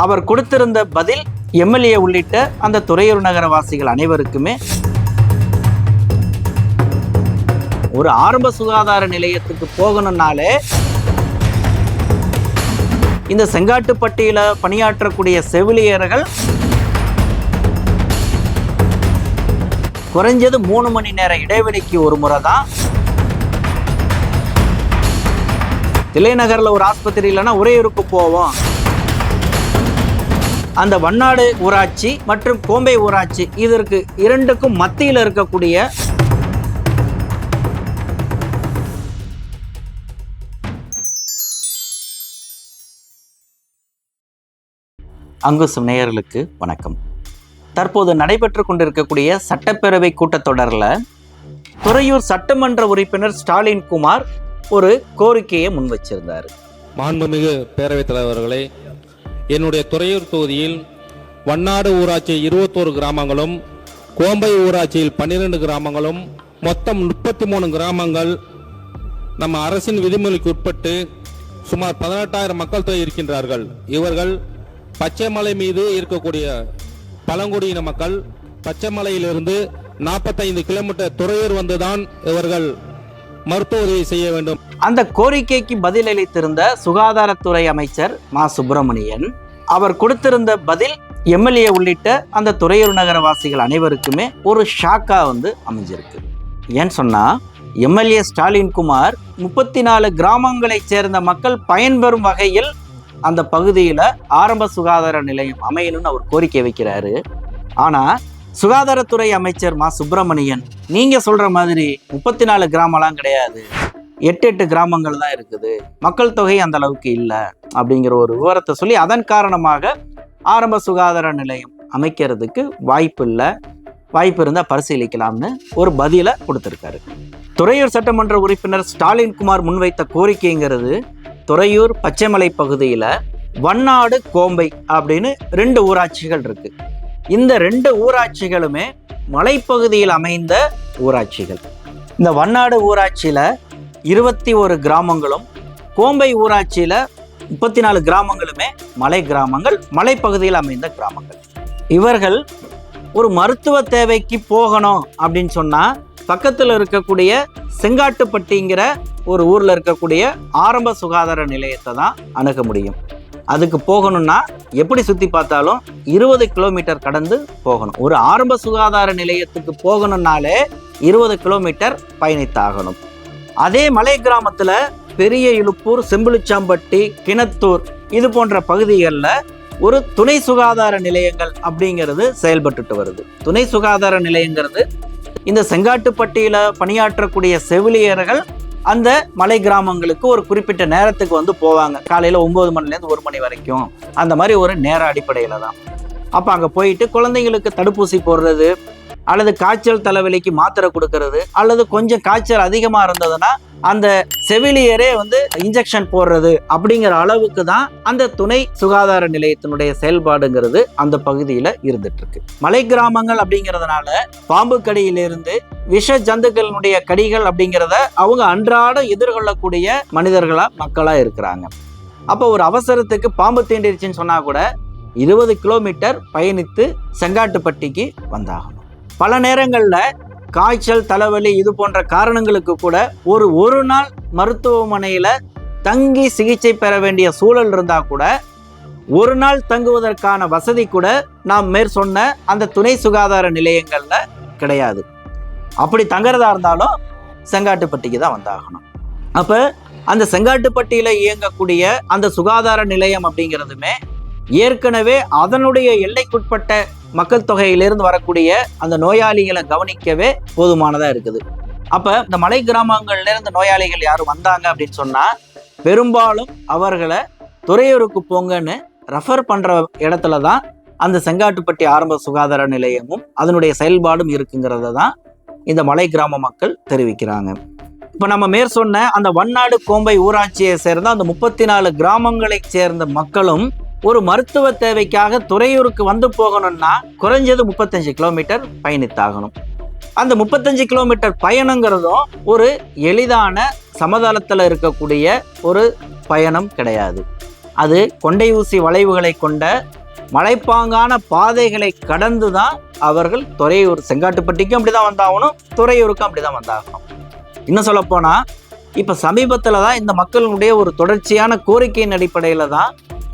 அவர் கொடுத்திருந்த பதில் எம்எல்ஏ உள்ளிட்ட அந்த துறையூர் நகர வாசிகள் அனைவருக்குமே. ஒரு ஆரம்ப சுகாதார நிலையத்துக்கு போகணும்னாலே இந்த செங்காட்டுப்பட்டியில பணியாற்றக்கூடிய செவிலியர்கள் குறைஞ்சது மூணு மணி நேர இடைவெளிக்கு ஒரு முறை தான். தில்லைநகர்ல ஒரு ஆஸ்பத்திரி இல்லைன்னா உறையூருக்கு போவோம். அந்த வண்ணாடு ஊராட்சி மற்றும் கோம்பை ஊராட்சி இதற்கு இரண்டுக்கும் மத்தியில் இருக்கக்கூடிய அங்குசம் நேயர்களுக்கு வணக்கம். தற்போது நடைபெற்று கொண்டிருக்கக்கூடிய சட்டப்பேரவை கூட்டத்தொடரில் துறையூர் சட்டமன்ற உறுப்பினர் ஸ்டாலின் குமார் ஒரு கோரிக்கையை முன் வச்சிருந்தார் மாண்புமிகு பேரவைத் தலைவர்களே என்னுடைய துறையூர் தொகுதியில் வண்ணாடு ஊராட்சி இருபத்தோரு கிராமங்களும் கோம்பை ஊராட்சியில் பன்னிரண்டு கிராமங்களும் மொத்தம் முப்பத்தி மூணு கிராமங்கள் நம்ம அரசின் விதிமுறைக்கு உட்பட்டு சுமார் பதினெட்டாயிரம் மக்கள் தொகை இருக்கின்றார்கள். இவர்கள் பச்சைமலை மீது இருக்கக்கூடிய பழங்குடியின மக்கள் பச்சைமலையிலிருந்து நாற்பத்தைந்து கிலோமீட்டர் துறையூர் வந்துதான் இவர்கள் மருத்துவ உதவி செய்ய வேண்டும். அந்த கோரிக்கைக்கு பதிலளித்திருந்த சுகாதாரத்துறை அமைச்சர் மா. சுப்பிரமணியன் அவர் கொடுத்திருந்த பதில் எம்எல்ஏ உள்ளிட்ட அந்த துறையூர் நகரவாசிகள் அனைவருக்குமே ஒரு ஷாக்கா வந்து அமைஞ்சிருக்கு. ஏன்னு சொன்னா எம்எல்ஏ ஸ்டாலின் குமார் முப்பத்தி நாலு கிராமங்களைச் சேர்ந்த மக்கள் பயன்பெறும் வகையில் அந்த பகுதியில் ஆரம்ப சுகாதார நிலையம் அமையணும்னு அவர் கோரிக்கை வைக்கிறாரு. ஆனால் சுகாதாரத்துறை அமைச்சர் மா. சுப்பிரமணியன் நீங்க சொல்ற மாதிரி முப்பத்தி நாலு கிராமம்லாம் கிடையாது. எட்டு எட்டு கிராமங்கள் தான் இருக்குது. மக்கள் தொகை அந்த அளவுக்கு இல்லை அப்படிங்கிற ஒரு விவரத்தை சொல்லி அதன் காரணமாக ஆரம்ப சுகாதார நிலையம் அமைக்கிறதுக்கு வாய்ப்பு இல்லை. வாய்ப்பு இருந்தால் பரிசீலிக்கலாம்னு ஒரு பதிலை கொடுத்துருக்காரு. துறையூர் சட்டமன்ற உறுப்பினர் ஸ்டாலின் குமார் முன்வைத்த கோரிக்கைங்கிறது துறையூர் பச்சைமலை பகுதியில் வண்ணாடு கோம்பை அப்படின்னு ரெண்டு ஊராட்சிகள் இருக்குது இந்த ரெண்டு ஊராட்சிகளுமே மலைப்பகுதியில் அமைந்த ஊராட்சிகள். இந்த வண்ணாடு ஊராட்சியில் இருபத்தி ஒரு கிராமங்களும் கோம்பை ஊராட்சியில் முப்பத்தி நாலு கிராமங்களுமே மலை கிராமங்கள் மலைப்பகுதியில் அமைந்த கிராமங்கள். இவர்கள் ஒரு மருத்துவ தேவைக்கு போகணும் அப்படின்னு சொன்னால் பக்கத்தில் இருக்கக்கூடிய செங்காட்டுப்பட்டிங்கிற ஒரு ஊரில் இருக்கக்கூடிய ஆரம்ப சுகாதார நிலையத்தை தான் அணுக முடியும். அதுக்கு போகணும்னா எப்படி சுற்றி பார்த்தாலும் இருபது கிலோமீட்டர் கடந்து போகணும். ஒரு ஆரம்ப சுகாதார நிலையத்துக்கு போகணும்னாலே இருபது கிலோமீட்டர் பயணித்தாகணும். அதே மலை கிராமத்தில் பெரிய இழுப்பூர் செம்பிலுச்சாம்பட்டி கிணத்தூர் இது போன்ற பகுதிகளில் ஒரு துணை சுகாதார நிலையங்கள் அப்படிங்கிறது செயல்பட்டுட்டு வருது. துணை சுகாதார நிலையங்கிறது இந்த செங்காட்டுப்பட்டியில் பணியாற்றக்கூடிய செவிலியர்கள் அந்த மலை கிராமங்களுக்கு ஒரு குறிப்பிட்ட நேரத்துக்கு வந்து போவாங்க. காலையில் ஒம்பது மணிலேருந்து ஒரு மணி வரைக்கும். அந்த மாதிரி ஒரு நேர அடிப்படையில் தான். அப்போ அங்கே போயிட்டு குழந்தைங்களுக்கு தடுப்பூசி போடுறது அல்லது காய்ச்சல் தலைவலிக்கு மாத்திரை கொடுக்கறது அல்லது கொஞ்சம் காய்ச்சல் அதிகமாக இருந்ததுன்னா அந்த செவிலியரே வந்து இன்ஜெக்ஷன் போடுறது அப்படிங்கிற அளவுக்கு தான் அந்த துணை சுகாதார நிலையத்தினுடைய செயல்பாடுங்கிறது அந்த பகுதியில் இருந்துட்டு இருக்கு மலை கிராமங்கள் அப்படிங்கிறதுனால பாம்பு கடியிலிருந்து விஷ ஜந்துக்களினுடைய கடிகள் அப்படிங்கிறத அவங்க அன்றாடம் எதிர்கொள்ளக்கூடிய மனிதர்களா மக்களா இருக்கிறாங்க. அப்போ ஒரு அவசரத்துக்கு பாம்பு தீண்டிருச்சுன்னு சொன்னா கூட இருபது கிலோமீட்டர் பயணித்து செங்காட்டுப்பட்டிக்கு வந்தாகணும். பல நேரங்களில் காய்ச்சல் தலைவலி இது போன்ற காரணங்களுக்கு கூட ஒரு ஒரு நாள் மருத்துவமனையில் தங்கி சிகிச்சை பெற வேண்டிய சூழல் இருந்தால் கூட ஒரு நாள் தங்குவதற்கான வசதி கூட நாம் மேற் சொன்ன அந்த துணை சுகாதார நிலையங்களில் கிடையாது. அப்படி தங்குறதா இருந்தாலும் செங்காட்டுப்பட்டிக்கு தான் வந்தாகணும். அப்போ அந்த செங்காட்டுப்பட்டியில் இயங்கக்கூடிய அந்த சுகாதார நிலையம் அப்படிங்கிறதுமே ஏற்கனவே அதனுடைய எல்லைக்குட்பட்ட மக்கள் தொகையிலிருந்து வரக்கூடிய அந்த நோயாளிகளை கவனிக்கவே போதுமானதாக இருக்குது. அப்போ இந்த மலை கிராமங்கள்ல இருந்து நோயாளிகள் யாரும் வந்தாங்க அப்படின்னு சொன்னால் பெரும்பாலும் அவர்களை துறையூருக்கு போங்கன்னு ரெஃபர் பண்ணுற இடத்துல தான் அந்த செங்காட்டுப்பட்டி ஆரம்ப சுகாதார நிலையமும் அதனுடைய செயல்பாடும் இருக்குங்கிறத தான் இந்த மலை கிராம மக்கள் தெரிவிக்கிறாங்க. இப்போ நம்ம மேற் சொன்ன அந்த வண்ணாடு கோம்பை ஊராட்சியை சேர்ந்த அந்த முப்பத்தி நாலு கிராமங்களைச் சேர்ந்த மக்களும் ஒரு மருத்துவ தேவைக்காக துறையூருக்கு வந்து போகணும்னா குறைஞ்சது முப்பத்தஞ்சு கிலோமீட்டர் பயணித்தாகணும். அந்த முப்பத்தஞ்சு கிலோமீட்டர் பயணங்கிறதும் ஒரு எளிதான சமதளத்தில் இருக்கக்கூடிய ஒரு பயணம் கிடையாது. அது கொண்டை ஊசி வளைவுகளை கொண்ட மலைப்பாங்கான பாதைகளை கடந்து தான் அவர்கள் துறையூர் செங்காட்டுப்பட்டிக்கும் அப்படி தான் வந்தாகணும் துறையூருக்கும் அப்படி தான் வந்தாகணும். இன்னும் சொல்லப்போனால் இப்போ சமீபத்தில் தான் இந்த மக்களுடைய ஒரு தொடர்ச்சியான கோரிக்கையின் அடிப்படையில் தான்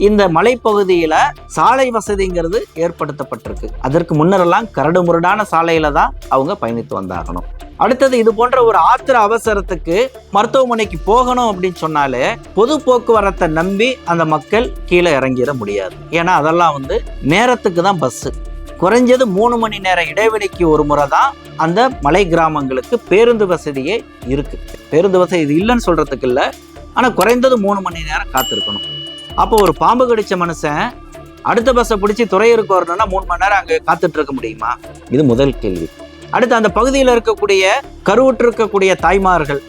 இந்த மலைப்பகுதியில் சாலை வசதிங்கிறது ஏற்படுத்தப்பட்டிருக்கு. அதற்கு முன்னரெல்லாம் கரடு முரடான சாலையில தான் அவங்க பயணித்து வந்தாகணும். அடுத்தது இது போன்ற ஒரு ஆத்திர அவசரத்துக்கு மருத்துவமனைக்கு போகணும் அப்படின்னு சொன்னாலே பொது போக்குவரத்தை நம்பி அந்த மக்கள் கீழே இறங்கிட முடியாது. ஏன்னா அதெல்லாம் வந்து நேரத்துக்கு தான் பஸ்ஸு குறைஞ்சது மூணு மணி நேர இடைவெளிக்கு ஒரு முறை தான் அந்த மலை கிராமங்களுக்கு பேருந்து வசதியே இருக்கு. பேருந்து வசதி இது இல்லைன்னு சொல்றதுக்கு இல்லை. ஆனால் குறைந்தது மூணு மணி நேரம் காத்திருக்கணும். அப்போ ஒரு பாம்பு கடிச்ச மனுஷன் அடுத்த பஸ்ஸை பிடிச்சி துறையூருக்கு வரணும்னா மூணு மணி நேரம் அங்கே காத்துட்டு இருக்க முடியுமா? இது முதல் கேள்வி. அடுத்து அந்த பகுதியில் இருக்கக்கூடிய கருவுற்று இருக்கக்கூடிய தாய்மார்கள்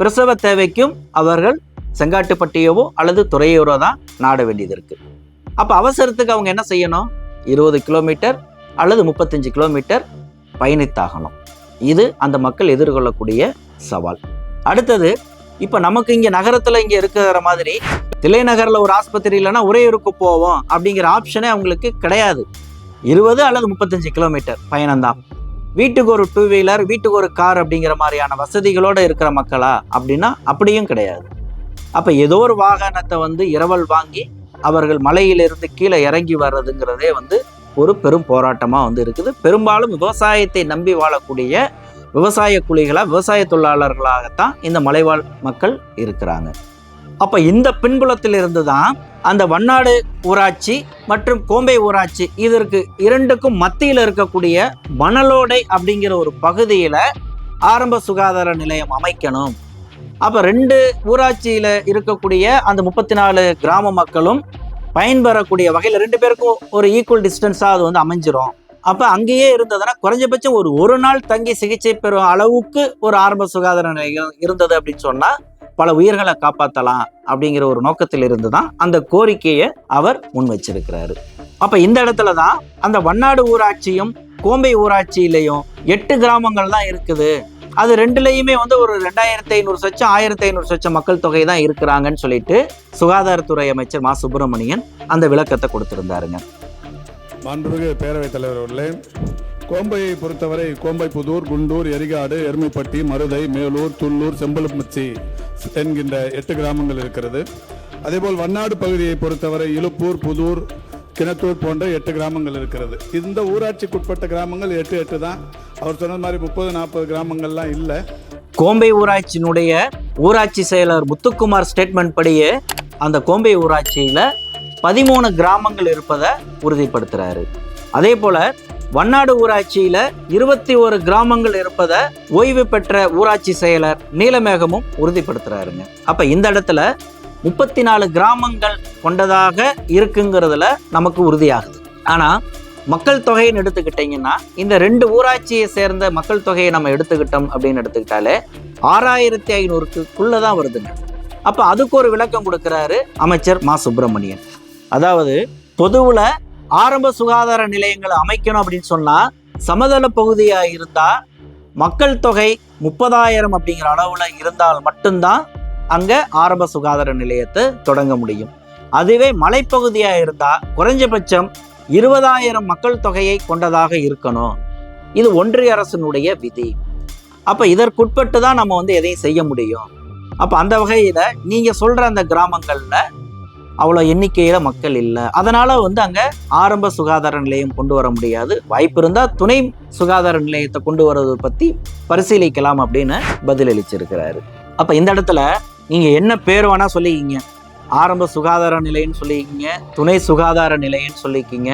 பிரசவ தேவைக்கும் அவர்கள் செங்காட்டுப்பட்டியவோ அல்லது துறையூரோ தான் நாட வேண்டியது இருக்கு. அப்போ அவசரத்துக்கு அவங்க என்ன செய்யணும்? இருபது கிலோமீட்டர் அல்லது முப்பத்தஞ்சு கிலோமீட்டர் பயணித்தாகணும். இது அந்த மக்கள் எதிர்கொள்ளக்கூடிய சவால். அடுத்தது இப்போ நமக்கு இங்கே நகரத்தில் இங்கே இருக்கிற மாதிரி தில்லைநகரில் ஒரு ஆஸ்பத்திரி இல்லைன்னா உறையூருக்கு போவோம் அப்படிங்கிற ஆப்ஷனே அவங்களுக்கு கிடையாது. இருபது அல்லது முப்பத்தஞ்சு கிலோமீட்டர் பயணம்தான். வீட்டுக்கு ஒரு டூ வீலர் வீட்டுக்கு ஒரு கார் அப்படிங்கிற மாதிரியான வசதிகளோடு இருக்கிற மக்களா அப்படின்னா அப்படியும் கிடையாது. அப்போ ஏதோ ஒரு வாகனத்தை வந்து இரவல் வாங்கி அவர்கள் மலையிலிருந்து கீழே இறங்கி வர்றதுங்கிறதே வந்து ஒரு பெரும் போராட்டமாக வந்து இருக்குது. பெரும்பாலும் விவசாயத்தை நம்பி வாழக்கூடிய விவசாய குழிகளாக விவசாய தொழிலாளர்களாகத்தான் இந்த மலைவாழ் மக்கள் இருக்கிறாங்க. அப்போ இந்த பின்புலத்திலிருந்து தான் அந்த வண்ணாடு ஊராட்சி மற்றும் கோம்பை ஊராட்சி இதற்கு இரண்டுக்கும் மத்தியில் இருக்கக்கூடிய மணலோடை அப்படிங்கிற ஒரு பகுதியில் ஆரம்ப சுகாதார நிலையம் அமைக்கணும். அப்போ ரெண்டு ஊராட்சியில் இருக்கக்கூடிய அந்த முப்பத்தி நாலு கிராம மக்களும் பயன்பெறக்கூடிய வகையில் ரெண்டு பேருக்கும் ஒரு ஈக்குவல் டிஸ்டன்ஸாக அது வந்து அமைஞ்சிரும். அப்போ அங்கேயே இருந்ததுன்னா குறைஞ்சபட்சம் ஒரு ஒரு நாள் தங்கி சிகிச்சை பெறும் அளவுக்கு ஒரு ஆரம்ப சுகாதார நிலையம் இருந்தது அப்படின்னு சொன்னால் பல உயிர்களை காப்பாற்றலாம் அப்படிங்கிற ஒரு நோக்கத்தில் இருந்து தான் அந்த கோரிக்கையை அவர் முன் வச்சிருக்கிறாரு அப்போ இந்த இடத்துல தான் அந்த வண்ணாடு ஊராட்சியும் கோம்பை ஊராட்சியிலையும் எட்டு கிராமங்கள் தான் இருக்குது. அது ரெண்டுலேயுமே வந்து ஒரு ரெண்டாயிரத்தி ஐநூறு சொச்சம் ஆயிரத்தி ஐநூறு சொச்சம் மக்கள் தொகை தான் இருக்கிறாங்கன்னு சொல்லிட்டு சுகாதாரத்துறை அமைச்சர் மா. சுப்பிரமணியன் அந்த விளக்கத்தை கொடுத்திருந்தாருங்க. மாண்புமிகு பேரவைத் தலைவர் அவர்களே கோம்பையை பொறுத்தவரை கோம்பை புதூர் குண்டூர் எரிகாடு எருமைப்பட்டி மருதை மேலூர் துள்ளூர் செம்பலுமச்சி என்கின்ற எட்டு கிராமங்கள் இருக்கிறது. அதேபோல் வண்ணாடு பகுதியை பொறுத்தவரை இலுப்பூர் புதூர் கிணத்தூர் போன்ற எட்டு கிராமங்கள் இருக்கிறது. இந்த ஊராட்சிக்குட்பட்ட கிராமங்கள் எட்டு எட்டு தான். அவர் சொன்ன மாதிரி முப்பது நாற்பது கிராமங்கள்லாம் இல்லை. கோம்பை ஊராட்சியினுடைய ஊராட்சி செயலர் முத்துக்குமார் ஸ்டேட்மெண்ட் படியே அந்த கோம்பை ஊராட்சியில் பதிமூணு கிராமங்கள் இருப்பதை உறுதிப்படுத்துகிறாரு அதே போல வண்ணாடு ஊராட்சியில இருபத்தி ஒரு கிராமங்கள் இருப்பதை ஓய்வு பெற்ற ஊராட்சி செயலர் நீலமேகமும் உறுதிப்படுத்துறாருங்க. அப்ப இந்த இடத்துல முப்பத்தி நாலு கிராமங்கள் கொண்டதாக இருக்குங்கிறதுல நமக்கு உறுதியாகுது. ஆனா மக்கள் தொகைன்னு எடுத்துக்கிட்டீங்கன்னா இந்த ரெண்டு ஊராட்சியை சேர்ந்த மக்கள் தொகையை நம்ம எடுத்துக்கிட்டோம் அப்படின்னு எடுத்துக்கிட்டாலே ஆறாயிரத்தி ஐநூறுக்குள்ள தான் வருதுங்க. அப்போ அதுக்கு ஒரு விளக்கம் கொடுக்குறாரு அமைச்சர் மா. சுப்பிரமணியன். அதாவது பொதுவில் ஆரம்ப சுகாதார நிலையங்களை அமைக்கணும் அப்படின்னு சொன்னா சமதள பகுதியா இருந்தா மக்கள் தொகை முப்பதாயிரம் அப்படிங்கிற அளவுல இருந்தால் மட்டும்தான் அங்க ஆரம்ப சுகாதார நிலையத்தை தொடங்க முடியும். அதுவே மலைப்பகுதியா இருந்தா குறைஞ்சபட்சம் இருபதாயிரம் மக்கள் தொகையை கொண்டதாக இருக்கணும். இது ஒன்றிய அரசினுடைய விதி. அப்ப இதற்குட்பட்டு தான் நம்ம வந்து எதையும் செய்ய முடியும். அப்ப அந்த வகையில நீங்க சொல்ற அந்த கிராமங்கள்ல அவ்வளோ எண்ணிக்கையில மக்கள் இல்லை. அதனால வந்து அங்க ஆரம்ப சுகாதார நிலையம் கொண்டு வர முடியாது. வாய்ப்பு இருந்தா துணை சுகாதார நிலையத்தை கொண்டு வரது பத்தி பரிசீலிக்கலாம் அப்படின்னு பதிலளிச்சிருக்கிறாரு. அப்ப இந்த இடத்துல நீங்க என்ன பேர் வேணா சொல்லிக்கிங்க. ஆரம்ப சுகாதார நிலையம்னு சொல்லிக்கிங்க துணை சுகாதார நிலையம்னு சொல்லிக்கிங்க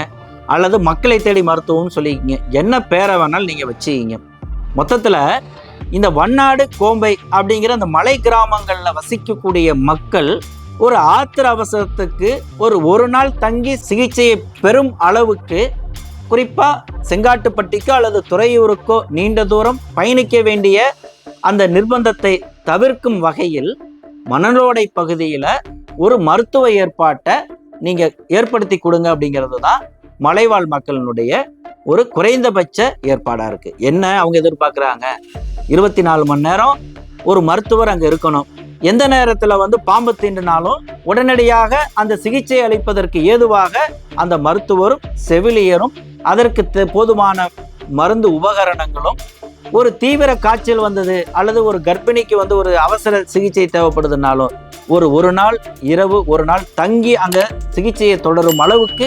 அல்லது மக்களை தேடி மருத்துவம்னு சொல்லிக்கிங்க. என்ன பேரை வேணாலும் நீங்க வச்சுக்கிங்க. மொத்தத்துல இந்த வண்ணாடு கோம்பை அப்படிங்கிற அந்த மலை கிராமங்களில் வசிக்கக்கூடிய மக்கள் ஒரு ஆத்திர அவசரத்துக்கு ஒரு ஒரு நாள் தங்கி சிகிச்சையை பெறும் அளவுக்கு குறிப்பாக செங்காட்டுப்பட்டிக்கோ அல்லது துறையூருக்கோ நீண்ட தூரம் பயணிக்க வேண்டிய அந்த நிர்பந்தத்தை தவிர்க்கும் வகையில் மணலோடை பகுதியில் ஒரு மருத்துவ ஏற்பாட்டை நீங்கள் ஏற்படுத்தி கொடுங்க அப்படிங்கிறது தான் மலைவாழ் மக்களினுடைய ஒரு குறைந்தபட்ச ஏற்பாடாக இருக்குது என்ன அவங்க எதிர்பார்க்குறாங்க? இருபத்தி நாலு மணி நேரம் ஒரு மருத்துவர் அங்கே இருக்கணும். எந்த நேரத்தில் வந்து பாம்பு தீண்டினாலும் உடனடியாக அந்த சிகிச்சை அளிப்பதற்கு ஏதுவாக அந்த மருத்துவரும் செவிலியரும் அதற்கு போதுமான மருந்து உபகரணங்களும் ஒரு தீவிர காய்ச்சல் வந்தது அல்லது ஒரு கர்ப்பிணிக்கு வந்து ஒரு அவசர சிகிச்சை தேவைப்படுதுனாலும் ஒரு ஒரு நாள் இரவு ஒரு நாள் தங்கி அந்த சிகிச்சையை தொடரும் அளவுக்கு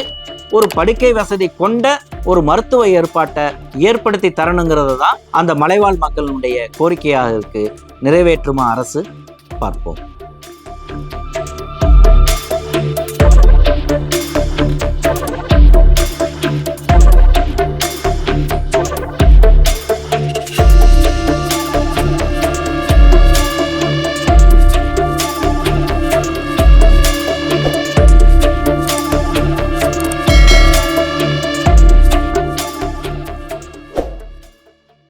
ஒரு படுக்கை வசதி கொண்ட ஒரு மருத்துவ ஏற்பாட்டை ஏற்படுத்தி தரணுங்கிறது தான் அந்த மலைவாழ் மக்களுடைய கோரிக்கையாக இருக்கு. நிறைவேற்றுமா அரசு? பார்ப்போம்